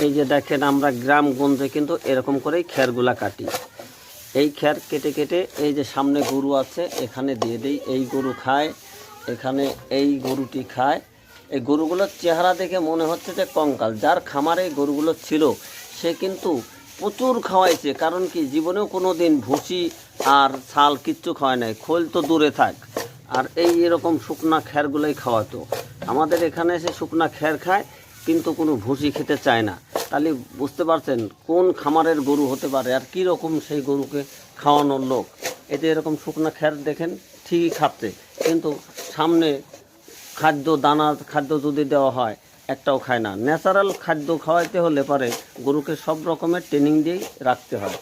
এই যে দেখেন আমরা গ্রাম গ্রামগঞ্জে কিন্তু এরকম করেই খ্যারগুলা কাটি। এই খ্যার কেটে কেটে এই যে সামনে গরু আছে, এখানে দিয়ে দিই, এই গরু খায়, এখানে এই গরুটি খায়। এই গরুগুলোর চেহারা দেখে মনে হচ্ছে যে কঙ্কাল। যার খামারে গরুগুলো ছিল, সে কিন্তু প্রচুর খাওয়াইছে, কারণ কি জীবনেও কোনো দিন ভুসি আর ছাল কিচ্ছু খাওয়ায় নাই, খোল তো দূরে থাক। আর এই এরকম শুকনা খ্যারগুলোই খাওয়াতো। আমাদের এখানে এসে শুকনা খ্যার খায় কিন্তু কোনো ভুসি খেতে চায় না। তাহলে বুঝতে পারছেন কোন খামারের গরু হতে পারে আর কী রকম সেই গরুকে খাওয়ানোর লোক। এতে এরকম শুকনো খ্যার দেখেন, ঠিকই খাচ্ছে। কিন্তু সামনে খাদ্য, দানা খাদ্য যদি দেওয়া হয়, একটাও খায় না। ন্যাচারাল খাদ্য খাওয়াইতে হলে পারে গরুকে সব রকমের ট্রেনিং দিয়েই রাখতে হয়।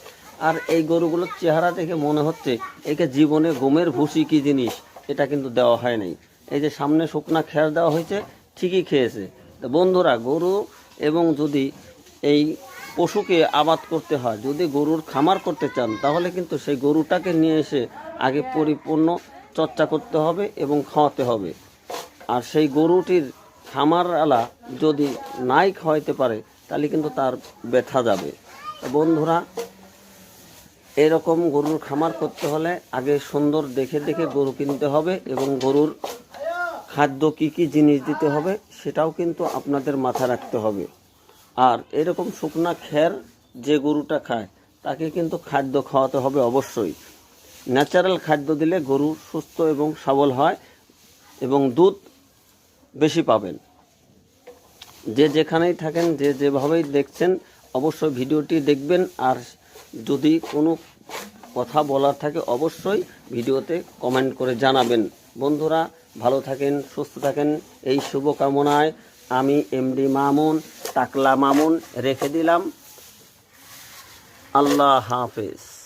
আর এই গরুগুলোর চেহারা দেখে মনে হচ্ছে একে জীবনে গমের ভুসি কী জিনিস, এটা কিন্তু দেওয়া হয় নাই। এই যে সামনে শুকনা খেয়ার দেওয়া হয়েছে, ঠিকই খেয়েছে। বন্ধুরা, গরু এবং যদি এই পশুকে আবাদ করতে হয়, যদি গরুর খামার করতে চান, তাহলে কিন্তু সেই গরুটাকে নিয়ে এসে আগে পরিপূর্ণ চর্চা করতে হবে এবং খাওয়াতে হবে। আর সেই গরুটির খামারওয়ালা যদি নাই খাওয়াইতে পারে, তাহলে কিন্তু তার ব্যথা যাবে। বন্ধুরা, এরকম গরুর খামার করতে হলে আগে সুন্দর দেখে দেখে গরু কিনতে হবে এবং গরুর খাদ্য কি কি জিনিস দিতে হবে সেটাও কিন্তু আপনাদের মাথায় রাখতে হবে। আর এরকম শুকনা খ্যার যে গরুটা খায়, তাকে কিন্তু খাদ্য খাওয়াতে হবে অবশ্যই। ন্যাচারাল খাদ্য দিলে গরু সুস্থ এবং সবল হয় এবং দুধ বেশি পাবেন। যে যেখানেই থাকেন, যে যেভাবেই দেখছেন, অবশ্যই ভিডিওটি দেখবেন। আর যদি কোনো কথা বলার থাকে, অবশ্যই ভিডিওতে কমেন্ট করে জানাবেন। বন্ধুরা ভালো থাকেন, সুস্থ থাকেন। এই শুভকামনায় আমি এমডি মামুন, টাকলা মামুন রেখে দিলাম। আল্লাহ হাফেজ।